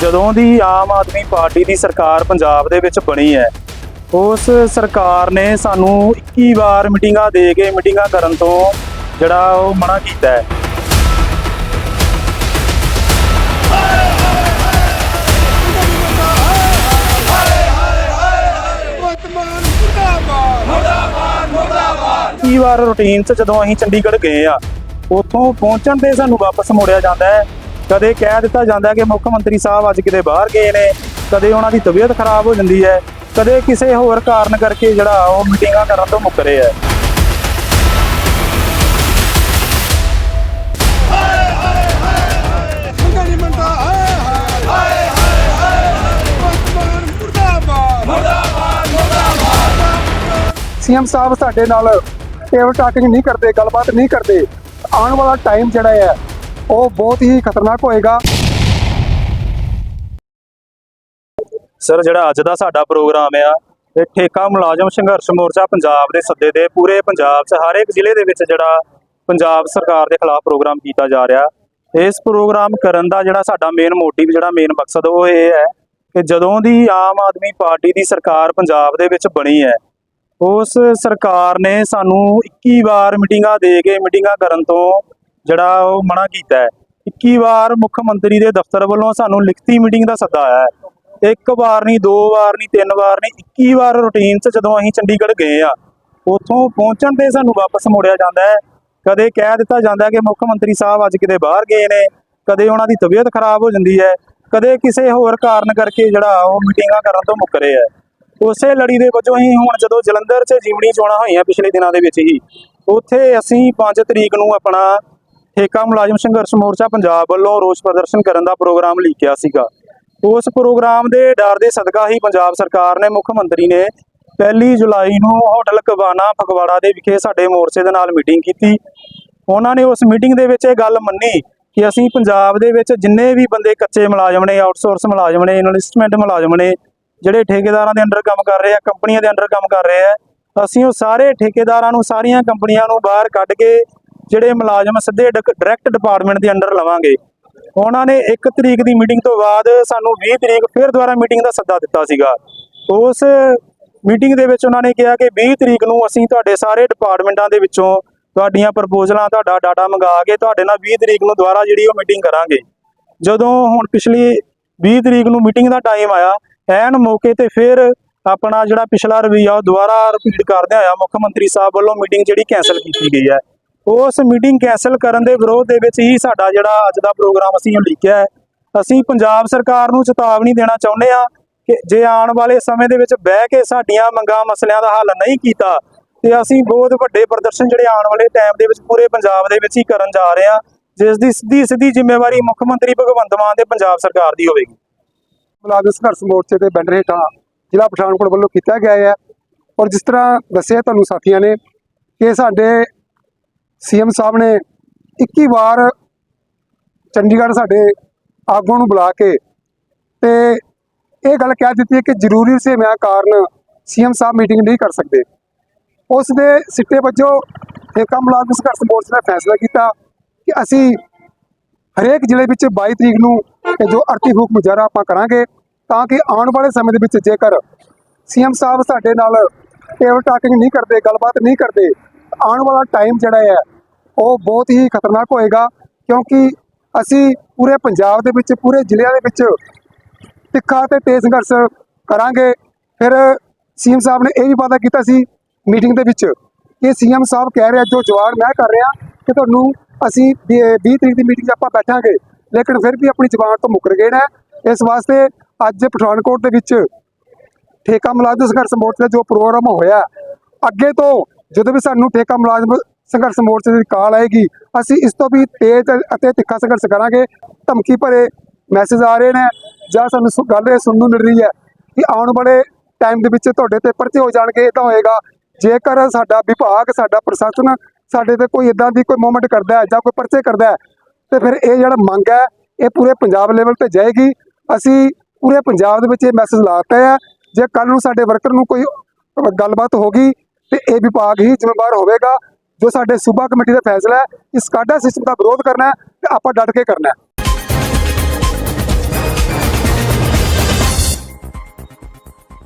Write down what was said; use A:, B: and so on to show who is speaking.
A: ਜਦੋਂ ਦੀ ਆਮ ਆਦਮੀ ਪਾਰਟੀ ਦੀ ਸਰਕਾਰ ਪੰਜਾਬ ਦੇ ਵਿੱਚ ਬਣੀ ਹੈ, ਉਸ ਸਰਕਾਰ ਨੇ ਸਾਨੂੰ 21 ਵਾਰ ਮੀਟਿੰਗਾਂ ਦੇ ਕੇ ਮੀਟਿੰਗਾਂ ਕਰਨ ਤੋਂ ਜਿਹੜਾ ਉਹ ਮਨਾ ਕੀਤਾ ਹੈ।
B: ਵਰਤਮਾਨ ਮੁਰਦਾਬਾਦ
A: 21 ਵਾਰ ਰੂਟੀਨ 'ਚ ਜਦੋਂ ਅਸੀਂ ਚੰਡੀਗੜ੍ਹ ਗਏ ਆ, ਉੱਥੋਂ ਪਹੁੰਚਣ ਤੇ ਸਾਨੂੰ ਵਾਪਸ ਮੋੜਿਆ ਜਾਂਦਾ ਹੈ। ਕਦੇ ਕਹਿ ਦਿੱਤਾ ਜਾਂਦਾ ਕਿ ਮੁੱਖ ਮੰਤਰੀ ਸਾਹਿਬ ਅੱਜ ਕਿਤੇ ਬਾਹਰ ਗਏ ਨੇ, ਕਦੇ ਉਹਨਾਂ ਦੀ ਤਬੀਅਤ ਖਰਾਬ ਹੋ ਜਾਂਦੀ ਹੈ, ਕਦੇ ਕਿਸੇ ਹੋਰ ਕਾਰਨ ਕਰਕੇ ਜਿਹੜਾ ਉਹ ਮੀਟਿੰਗਾਂ ਕਰਨ ਤੋਂ ਮੁੱਕਰੇ ਹੈ।
B: ਸੰਗਾ ਨਹੀਂ
C: ਸੀਐਮ ਸਾਹਿਬ ਸਾਡੇ ਨਾਲ ਟੇਬਲ ਟਾਕਿੰਗ ਨਹੀਂ ਕਰਦੇ, ਗੱਲਬਾਤ ਨਹੀਂ ਕਰਦੇ, ਆਉਣ ਵਾਲਾ ਟਾਈਮ ਜਿਹੜਾ ਹੈ ਉਹ ਬਹੁਤ ਹੀ ਖਤਰਨਾਕ ਹੋਏਗਾ।
A: ਸਰ, ਜਿਹੜਾ ਅੱਜ ਦਾ ਸਾਡਾ ਪ੍ਰੋਗਰਾਮ ਆ, ਇਹ ਠੇਕਾ ਮੁਲਾਜ਼ਮ ਸੰਘਰਸ਼ ਮੋਰਚਾ ਪੰਜਾਬ ਦੇ ਸੱਦੇ ਤੇ ਪੂਰੇ ਪੰਜਾਬ 'ਚ, ਹਰ ਇੱਕ ਜ਼ਿਲ੍ਹੇ ਦੇ ਵਿੱਚ ਜਿਹੜਾ ਪੰਜਾਬ ਸਰਕਾਰ ਦੇ ਖਿਲਾਫ ਪ੍ਰੋਗਰਾਮ ਕੀਤਾ ਜਾ ਰਿਹਾ। ਇਸ ਪ੍ਰੋਗਰਾਮ ਕਰਨ ਦਾ ਜਿਹੜਾ ਸਾਡਾ ਮੇਨ ਮੋਟਿਵ ਜਿਹੜਾ ਮੇਨ ਮਕਸਦ, ਉਹ ਇਹ ਹੈ ਕਿ ਜਦੋਂ ਦੀ ਆਮ ਆਦਮੀ ਪਾਰਟੀ ਦੀ ਸਰਕਾਰ ਪੰਜਾਬ ਦੇ ਵਿੱਚ ਬਣੀ ਹੈ, ਉਸ ਸਰਕਾਰ ਨੇ ਸਾਨੂੰ 21 ਵਾਰ ਮੀਟਿੰਗਾਂ ਦੇ ਕੇ ਮੀਟਿੰਗਾਂ ਕਰਨ ਤੋਂ ਜਿਹੜਾ ਉਹ ਮਨਾ ਕੀਤਾ ਹੈ। 21 ਵਾਰ ਮੁੱਖ ਮੰਤਰੀ ਦੇ ਦਫ਼ਤਰ ਵੱਲੋਂ ਸਾਨੂੰ ਲਿਖਤੀ ਮੀਟਿੰਗ ਦਾ ਸੱਦਾ ਆਇਆ ਹੈ। ਇੱਕ ਵਾਰ ਨਹੀਂ, ਦੋ ਵਾਰ ਨਹੀਂ, ਤਿੰਨ ਵਾਰ ਨਹੀਂ 21 ਵਾਰ ਰੂਟੀਨ 'ਚ ਜਦੋਂ ਅਸੀਂ ਚੰਡੀਗੜ੍ਹ ਗਏ ਆ ਉੱਥੋਂ ਪਹੁੰਚਣ ਤੇ ਸਾਨੂੰ ਵਾਪਸ ਮੋੜਿਆ ਜਾਂਦਾ ਹੈ। ਕਦੇ ਕਹਿ ਦਿੱਤਾ ਜਾਂਦਾ ਕਿ ਮੁੱਖ ਮੰਤਰੀ ਸਾਹਿਬ ਅੱਜ ਕਿਤੇ ਬਾਹਰ ਗਏ ਨੇ, ਕਦੇ ਉਹਨਾਂ ਦੀ ਤਬੀਅਤ ਖਰਾਬ ਹੋ ਜਾਂਦੀ ਹੈ, ਕਦੇ ਕਿਸੇ ਹੋਰ ਕਾਰਨ ਕਰਕੇ ਜਿਹੜਾ ਉਹ ਮੀਟਿੰਗਾਂ ਕਰਨ ਤੋਂ ਮੁੱਕਰੇ ਹੈ। ਉਸੇ ਲੜੀ ਦੇ ਵਜੋਂ ਹੀ ਹੁਣ ਜਦੋਂ ਜਲੰਧਰ 'ਚ ਜੀਵਣੀ ਚੋਣਾਂ ਹੋਈਆਂ ਪਿਛਲੇ ਦਿਨਾਂ ਦੇ ਵਿੱਚ ਹੀ, ਉੱਥੇ ਅਸੀਂ 5 ਤਰੀਕ ਨੂੰ ਆਪਣਾ ਠੇਕਾ ਮੁਲਾਜ਼ਮ ਸੰਘਰਸ਼ ਮੋਰਚਾ ਪੰਜਾਬ ਵੱਲੋਂ ਰੋਸ ਪ੍ਰਦਰਸ਼ਨ ਕਰਨ ਦਾ ਪ੍ਰੋਗਰਾਮ ਲਿਖਿਆ ਸੀਗਾ। ਉਸ ਪ੍ਰੋਗਰਾਮ ਦੇ ਡਰ ਦੇ ਸਦਕਾ ਹੀ ਪੰਜਾਬ ਸਰਕਾਰ ਨੇ ਮੁੱਖ ਮੰਤਰੀ ਨੇ ਪਹਿਲੀ ਜੁਲਾਈ ਨੂੰ ਹੋਟਲ ਕਬਾਨਾ ਫਗਵਾੜਾ ਦੇ ਵਿਖੇ ਸਾਡੇ ਮੋਰਚੇ ਦੇ ਨਾਲ ਮੀਟਿੰਗ ਕੀਤੀ। ਉਹਨਾਂ ਨੇ ਉਸ ਮੀਟਿੰਗ ਦੇ ਵਿੱਚ ਇਹ ਗੱਲ ਮੰਨੀ ਕਿ ਅਸੀਂ ਪੰਜਾਬ ਦੇ ਵਿੱਚ ਜਿੰਨੇ ਵੀ ਬੰਦੇ ਕੱਚੇ ਮੁਲਾਜ਼ਮ ਨੇ, ਆਊਟਸੋਰਸ ਮੁਲਾਜ਼ਮ ਨੇ, ਇਨਵੈਸਟਮੈਂਟ ਮੁਲਾਜ਼ਮ ਨੇ, ਜਿਹੜੇ ਠੇਕੇਦਾਰਾਂ ਦੇ ਅੰਡਰ ਕੰਮ ਕਰ ਰਹੇ ਆ, ਕੰਪਨੀਆਂ ਦੇ ਅੰਡਰ ਕੰਮ ਕਰ ਰਹੇ ਆ, ਅਸੀਂ ਉਹ ਸਾਰੇ ਠੇਕੇਦਾਰਾਂ ਨੂੰ, ਸਾਰੀਆਂ ਕੰਪਨੀਆਂ ਨੂੰ ਬਾਹਰ ਕੱਢ ਕੇ ਜਿਹੜੇ ਮੁਲਾਜ਼ਮ ਸਿੱਧੇ ਡਾਇਰੈਕਟ ਡਿਪਾਰਟਮੈਂਟ ਦੇ ਅੰਡਰ ਲਵਾਂਗੇ, ਉਹਨਾਂ ਨੇ 1 ਤਰੀਕ ਦੀ ਮੀਟਿੰਗ ਤੋਂ ਬਾਅਦ ਸਾਨੂੰ 20 ਤਰੀਕ ਫਿਰ ਦੁਬਾਰਾ ਮੀਟਿੰਗ ਦਾ ਸੱਦਾ ਦਿੱਤਾ ਸੀਗਾ। ਉਸ ਮੀਟਿੰਗ ਦੇ ਵਿੱਚ ਉਹਨਾਂ ਨੇ ਕਿਹਾ ਕਿ 20 ਤਰੀਕ ਨੂੰ ਅਸੀਂ ਤੁਹਾਡੇ ਸਾਰੇ ਡਿਪਾਰਟਮੈਂਟਾਂ ਦੇ ਵਿੱਚੋਂ ਤੁਹਾਡੀਆਂ ਪ੍ਰਪੋਜ਼ਲਾਂ ਤੁਹਾਡਾ ਡਾਟਾ ਮੰਗਾ ਕੇ ਤੁਹਾਡੇ ਨਾਲ 20 ਤਰੀਕ ਨੂੰ ਦੁਬਾਰਾ ਜਿਹੜੀ ਉਹ ਮੀਟਿੰਗ ਕਰਾਂਗੇ। ਜਦੋਂ ਹੁਣ ਪਿਛਲੀ 20 ਤਰੀਕ ਨੂੰ ਮੀਟਿੰਗ ਦਾ ਟਾਈਮ ਆਇਆ, ਐਨ ਮੌਕੇ ਤੇ ਫਿਰ ਆਪਣਾ ਜਿਹੜਾ ਪਿਛਲਾ ਰਵਈਆ ਉਹ ਦੁਬਾਰਾ ਰਿਪੀਟ ਕਰਦੇ ਹੋਇਆ ਮੁੱਖ ਮੰਤਰੀ ਸਾਹਿਬ ਵੱਲੋਂ ਮੀਟਿੰਗ ਜਿਹੜੀ ਕੈਨਸਲ ਕੀਤੀ ਗਈ ਹੈ। ਉਸ ਮੀਟਿੰਗ ਕੈਨਸਲ ਕਰਨ ਦੇ ਵਿਰੋਧ ਦੇ ਵਿੱਚ ਹੀ ਸਾਡਾ ਜਿਹੜਾ ਅੱਜ ਦਾ ਪ੍ਰੋਗਰਾਮ ਅਸੀਂ ਉਹ ਲਿਖਿਆ ਹੈ। ਅਸੀਂ ਪੰਜਾਬ ਸਰਕਾਰ ਨੂੰ ਚੇਤਾਵਨੀ ਦੇਣਾ ਚਾਹੁੰਦੇ ਆ ਕਿ ਜੇ ਆਉਣ ਵਾਲੇ ਸਮੇਂ ਦੇ ਵਿੱਚ ਬਹਿ ਕੇ ਸਾਡੀਆਂ ਮੰਗਾਂ ਮਸਲਿਆਂ ਦਾ ਹੱਲ ਨਹੀਂ ਕੀਤਾ, ਤੇ ਅਸੀਂ ਬਹੁਤ ਵੱਡੇ ਪ੍ਰਦਰਸ਼ਨ ਜਿਹੜੇ ਆਉਣ ਵਾਲੇ ਟਾਈਮ ਦੇ ਵਿੱਚ ਪੂਰੇ ਪੰਜਾਬ ਦੇ ਵਿੱਚ ਹੀ ਕਰਨ ਜਾ ਰਹੇ ਆ ਜਿਸ ਦੀ ਸਿੱਧੀ ਸਿੱਧੀ ਜ਼ਿੰਮੇਵਾਰੀ ਮੁੱਖ ਮੰਤਰੀ ਭਗਵੰਤ ਮਾਨ ਦੇ ਪੰਜਾਬ ਸਰਕਾਰ ਦੀ ਹੋਵੇਗੀ।
C: ਮੁਲਾਜ਼ਮ ਸੰਘਰਸ਼ ਮੋਰਚੇ ਦੇ ਬੈਨਰ ਹੇਠਾਂ ਜ਼ਿਲ੍ਹਾ ਪਠਾਨਕੋਟ ਵੱਲੋਂ ਕੀਤਾ ਗਿਆ ਹੈ। ਔਰ ਜਿਸ ਤਰ੍ਹਾਂ ਦੱਸਿਆ ਤੁਹਾਨੂੰ ਸਾਥੀਆਂ ਨੇ ਕਿ ਸਾਡੇ ਸੀਐਮ ਸਾਹਿਬ ਨੇ 21 ਵਾਰ ਚੰਡੀਗੜ੍ਹ ਸਾਡੇ ਆਗੂਆਂ ਨੂੰ ਬੁਲਾ ਕੇ ਤੇ ਇਹ ਗੱਲ ਕਹਿ ਦਿੱਤੀ ਹੈ ਕਿ ਜ਼ਰੂਰੀ ਸੇਵਾਂ ਕਾਰਨ ਸੀਐਮ ਸਾਹਿਬ ਮੀਟਿੰਗ ਨਹੀਂ ਕਰ ਸਕਦੇ। ਉਸ ਦੇ ਸਿੱਟੇ ਵਜੋਂ ਠੇਕਾ ਮੁਲਾਜ਼ਮ ਸੰਘਰਸ਼ ਮੋਰਚੇ ਨੇ ਫੈਸਲਾ ਕੀਤਾ ਕਿ ਅਸੀਂ ਹਰੇਕ ਜ਼ਿਲ੍ਹੇ ਵਿੱਚ 22 ਤਰੀਕ ਨੂੰ ਜੋ ਅਰਥੀ ਫੂਕ ਮੁਜ਼ਾਹਰਾ ਆਪਾਂ ਕਰਾਂਗੇ ਤਾਂ ਕਿ ਆਉਣ ਵਾਲੇ ਸਮੇਂ ਦੇ ਵਿੱਚ ਜੇਕਰ ਸੀਐਮ ਸਾਹਿਬ ਸਾਡੇ ਨਾਲ ਟੇਬਲ ਟਾਕਿੰਗ ਨਹੀਂ ਕਰਦੇ, ਗੱਲਬਾਤ ਨਹੀਂ ਕਰਦੇ ਆਉਣ ਵਾਲਾ ਟਾਈਮ ਜਿਹੜਾ ਹੈ, ਉਹ ਬਹੁਤ ਹੀ ਖਤਰਨਾਕ ਹੋਏਗਾ, ਕਿਉਂਕਿ ਅਸੀਂ ਪੂਰੇ ਪੰਜਾਬ ਦੇ ਵਿੱਚ, ਪੂਰੇ ਜ਼ਿਲ੍ਹਿਆਂ ਦੇ ਵਿੱਚ ਤਿੱਖਾ ਤੇ ਤੇਜ਼ ਸੰਘਰਸ਼ ਕਰਾਂਗੇ। ਫਿਰ ਸੀਐਮ ਸਾਹਿਬ ਨੇ ਇਹ ਵੀ ਵਾਅਦਾ ਕੀਤਾ ਸੀ ਮੀਟਿੰਗ ਦੇ ਵਿੱਚ ਕਿ ਸੀਐਮ ਸਾਹਿਬ ਕਹਿ ਰਿਹਾ ਜੋ ਜਵਾਬ ਮੈਂ ਕਰ ਰਿਹਾ ਕਿ ਤੁਹਾਨੂੰ ਅਸੀਂ 20 ਤਰੀਕ ਦੀ ਮੀਟਿੰਗ 'ਚ ਆਪਾਂ ਬੈਠਾਂਗੇ, ਲੇਕਿਨ ਫਿਰ ਵੀ ਆਪਣੀ ਜ਼ਬਾਨ ਤੋਂ ਮੁੱਕਰ ਗਏ ਨੇ। ਇਸ ਵਾਸਤੇ ਅੱਜ ਪਠਾਨਕੋਟ ਦੇ ਵਿੱਚ ਠੇਕਾ ਮੁਲਾਜ਼ਮ ਸੰਘਰਸ਼ ਮੋਰਚੇ ਦਾ ਜੋ ਪ੍ਰੋਗਰਾਮ ਹੋਇਆ, ਅੱਗੇ ਤੋਂ ਜਦੋਂ ਵੀ ਸਾਨੂੰ ਠੇਕਾ ਮੁਲਾਜ਼ਮ ਸੰਘਰਸ਼ ਮੋਰਚੇ ਦੀ ਕਾਲ ਆਏਗੀ, ਅਸੀਂ ਇਸ ਤੋਂ ਵੀ ਤੇਜ਼ ਅਤੇ ਤਿੱਖਾ ਸੰਘਰਸ਼ ਕਰਾਂਗੇ। ਧਮਕੀ ਭਰੇ ਮੈਸੇਜ ਆ ਰਹੇ ਨੇ, ਜਾਂ ਸਾਨੂੰ ਸੁ- ਗੱਲ ਇਹ ਸੁਣਨ ਨੂੰ ਮਿਲ ਰਹੀ ਹੈ ਕਿ ਆਉਣ ਵਾਲੇ ਟਾਈਮ ਦੇ ਵਿੱਚ ਤੁਹਾਡੇ ਤੇ ਪਰਚੇ ਹੋ ਜਾਣਗੇ ਇਦਾਂ ਹੋਏਗਾ। ਜੇਕਰ ਸਾਡਾ ਵਿਭਾਗ, ਸਾਡਾ ਪ੍ਰਸ਼ਾਸਨ ਸਾਡੇ ਤੇ ਕੋਈ ਇਦਾਂ ਦੀ ਕੋਈ ਮੂਵਮੈਂਟ ਕਰਦਾ ਹੈ ਜਾਂ ਕੋਈ ਪਰਚੇ ਕਰਦਾ ਹੈ, ਤੇ ਫਿਰ ਇਹ ਜਿਹੜਾ ਮੰਗ ਹੈ, ਇਹ ਪੂਰੇ ਪੰਜਾਬ ਲੈਵਲ ਤੇ ਜਾਏਗੀ। ਅਸੀਂ ਪੂਰੇ ਪੰਜਾਬ ਦੇ ਵਿੱਚ ਇਹ ਮੈਸੇਜ ਲਾਤਾ ਹੈ। ਜੇ ਕੱਲ ਨੂੰ ਸਾਡੇ ਵਰਕਰ ਨੂੰ ਕੋਈ ਗੱਲਬਾਤ ਹੋ ਗਈ ਤੇ ਇਹ ਵਿਭਾਗ ਹੀ ਜ਼ਿੰਮੇਵਾਰ ਹੋਵੇਗਾ ਜੋ ਸਾਡੇ ਸੂਬਾ ਕਮੇਟੀ ਦਾ ਫੈਸਲਾ ਹੈ। ਇਸ ਕਾਡਾ ਸਿਸਟਮ ਦਾ ਵਿਰੋਧ ਕਰਨਾ ਹੈ ਤੇ ਆਪਾਂ ਡਟ ਕੇ ਕਰਨਾ ਹੈ।